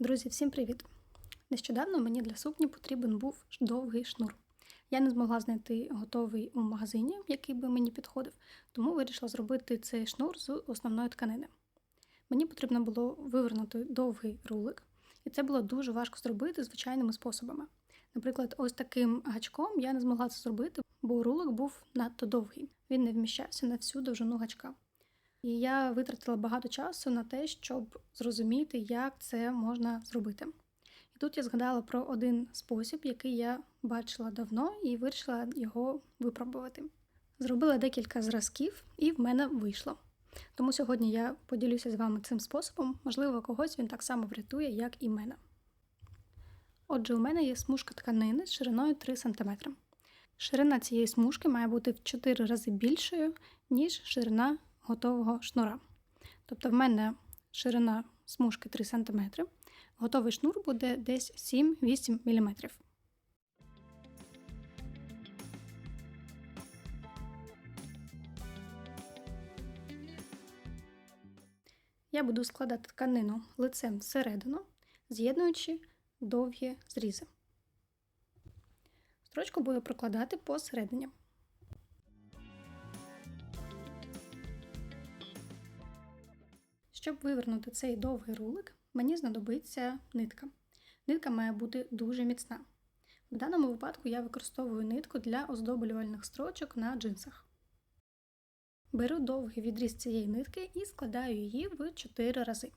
Друзі, всім привіт! Нещодавно мені для сукні потрібен був довгий шнур. Я не змогла знайти готовий у магазині, який би мені підходив, тому вирішила зробити цей шнур з основної тканини. Мені потрібно було вивернути довгий рулик, і це було дуже важко зробити звичайними способами. Наприклад, ось таким гачком я не змогла це зробити, бо рулик був надто довгий. Він не вміщався на всю довжину гачка. І я витратила багато часу на те, щоб зрозуміти, як це можна зробити. І тут я згадала про один спосіб, який я бачила давно, і вирішила його випробувати. Зробила декілька зразків, і в мене вийшло. Тому сьогодні я поділюся з вами цим способом. Можливо, когось він так само врятує, як і мене. Отже, у мене є смужка тканини з шириною 3 см. Ширина цієї смужки має бути в 4 рази більшою, ніж ширина готового шнура. Тобто в мене ширина смужки 3 см, готовий шнур буде десь 7-8 мм. Я буду складати тканину лицем всередину, з'єднуючи довгі зрізи. Строчку буду прокладати посередині. Щоб вивернути цей довгий рулик, мені знадобиться нитка. Нитка має бути дуже міцна. В даному випадку я використовую нитку для оздоблювальних строчок на джинсах. Беру довгий відріз цієї нитки і складаю її в 4 рази.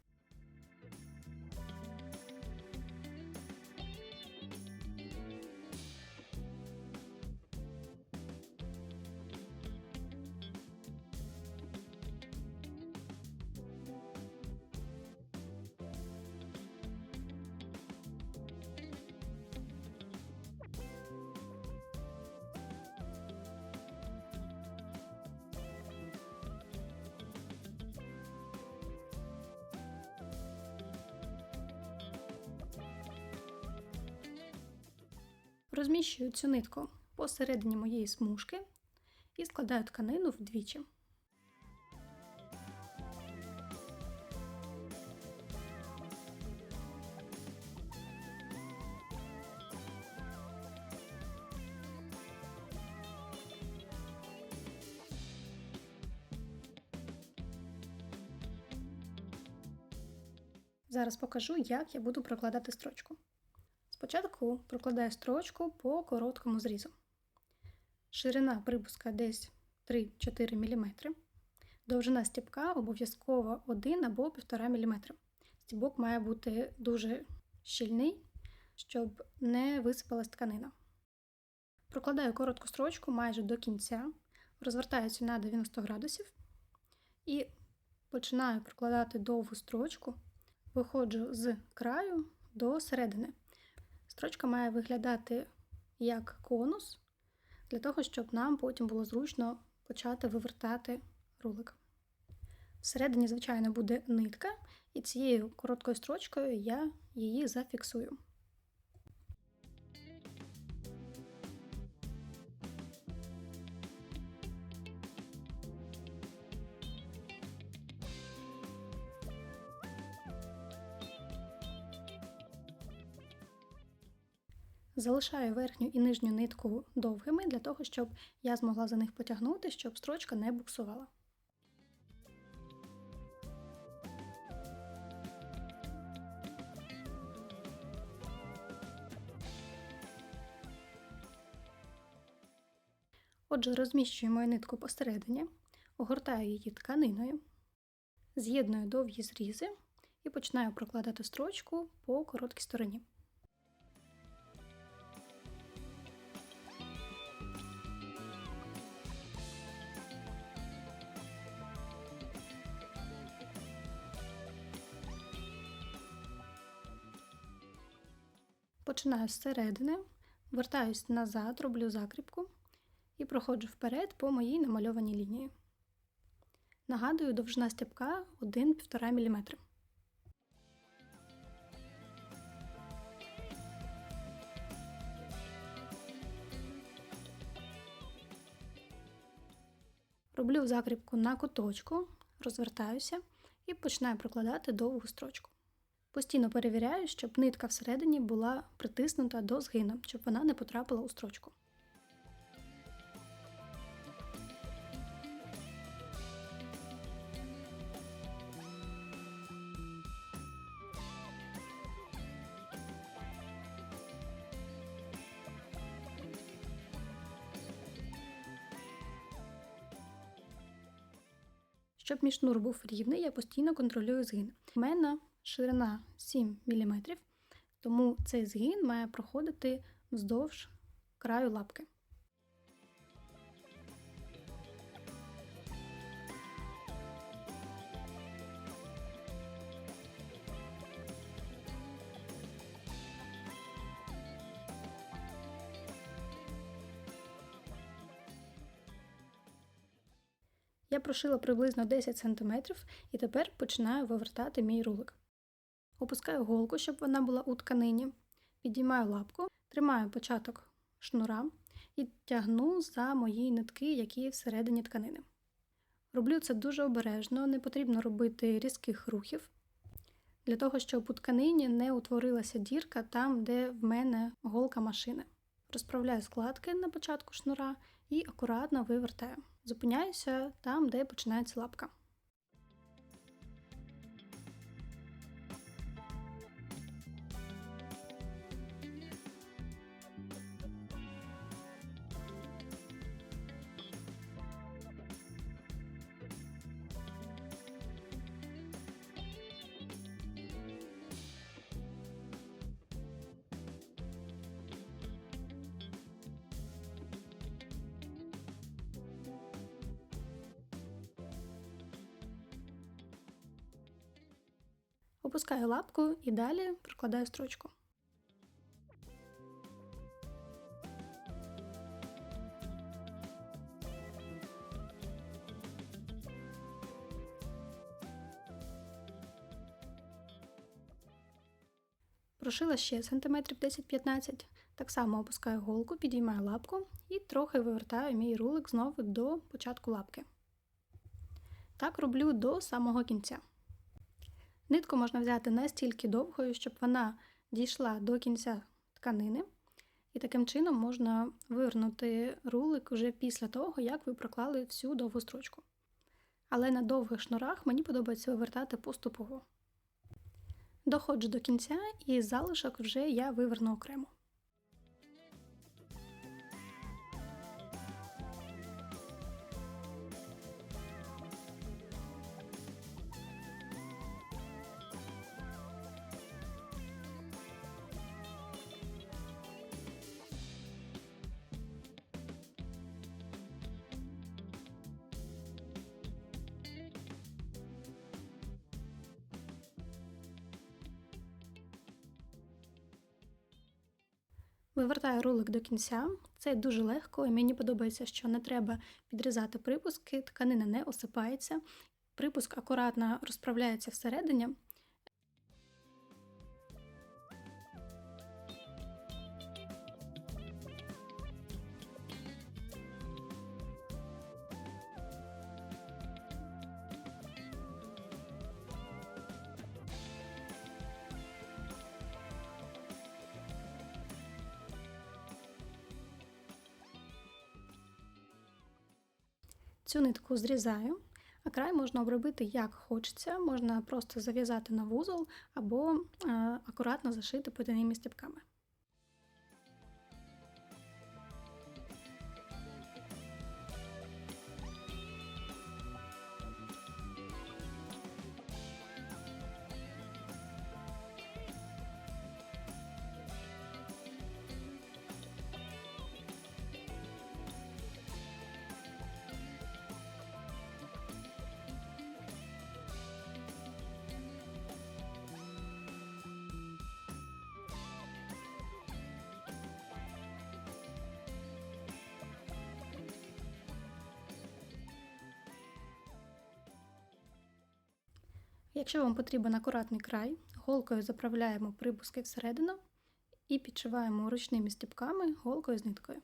Розміщую цю нитку посередині моєї смужки і складаю тканину вдвічі. Зараз покажу, як я буду прокладати строчку. Спочатку прокладаю строчку по короткому зрізу. Ширина припуска десь 3-4 мм. Довжина стібка обов'язково 1 або 1,5 мм. Стібок має бути дуже щільний, щоб не висипалась тканина. Прокладаю коротку строчку майже до кінця, розвертаюся на 90 градусів і починаю прокладати довгу строчку, виходжу з краю до середини. Строчка має виглядати як конус, для того, щоб нам потім було зручно почати вивертати рулик. Всередині, звичайно, буде нитка, і цією короткою строчкою я її зафіксую. Залишаю верхню і нижню нитку довгими для того, щоб я змогла за них потягнути, щоб строчка не буксувала. Отже, розміщую мою нитку посередині, огортаю її тканиною, з'єдную довгі зрізи і починаю прокладати строчку по короткій стороні. Починаю з середини, вертаюсь назад, роблю закріпку і проходжу вперед по моїй намальованій лінії. Нагадую, довжина стіпка 1-1,5 мм. Роблю закріпку на куточку, розвертаюся і починаю прокладати довгу строчку. Постійно перевіряю, щоб нитка всередині була притиснута до згину, щоб вона не потрапила у строчку. Щоб мій шнур був рівний, я постійно контролюю згин. У мене ширина 7 мм, тому цей згин має проходити вздовж краю лапки. Я прошила приблизно 10 см і тепер починаю вивертати мій рулик. Опускаю голку, щоб вона була у тканині, підіймаю лапку, тримаю початок шнура і тягну за мої нитки, які всередині тканини. Роблю це дуже обережно, не потрібно робити різких рухів, для того, щоб у тканині не утворилася дірка там, де в мене голка машини. Розправляю складки на початку шнура і акуратно вивертаю. Зупиняюся там, де починається лапка. Опускаю лапку і далі прокладаю строчку. Прошила ще сантиметрів 10-15, так само опускаю голку, підіймаю лапку і трохи вивертаю мій рулик знову до початку лапки. Так роблю до самого кінця. Нитку можна взяти настільки довгою, щоб вона дійшла до кінця тканини, і таким чином можна вивернути рулик вже після того, як ви проклали всю довгу строчку. Але на довгих шнурах мені подобається вивертати поступово. Доходжу до кінця і залишок вже я виверну окремо. Вивертаю рулик до кінця. Це дуже легко, і мені подобається, що не треба підрізати припуски, тканина не осипається, припуск акуратно розправляється всередині. Цю нитку зрізаю, а край можна обробити як хочеться, можна просто зав'язати на вузол або е, акуратно зашити потайними стіпками. Якщо вам потрібен акуратний край, голкою заправляємо припуски всередину і підшиваємо ручними стіпками голкою з ниткою.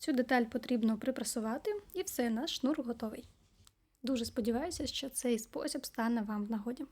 Цю деталь потрібно припрасувати, і все, наш шнур готовий. Дуже сподіваюся, що цей спосіб стане вам в нагоді.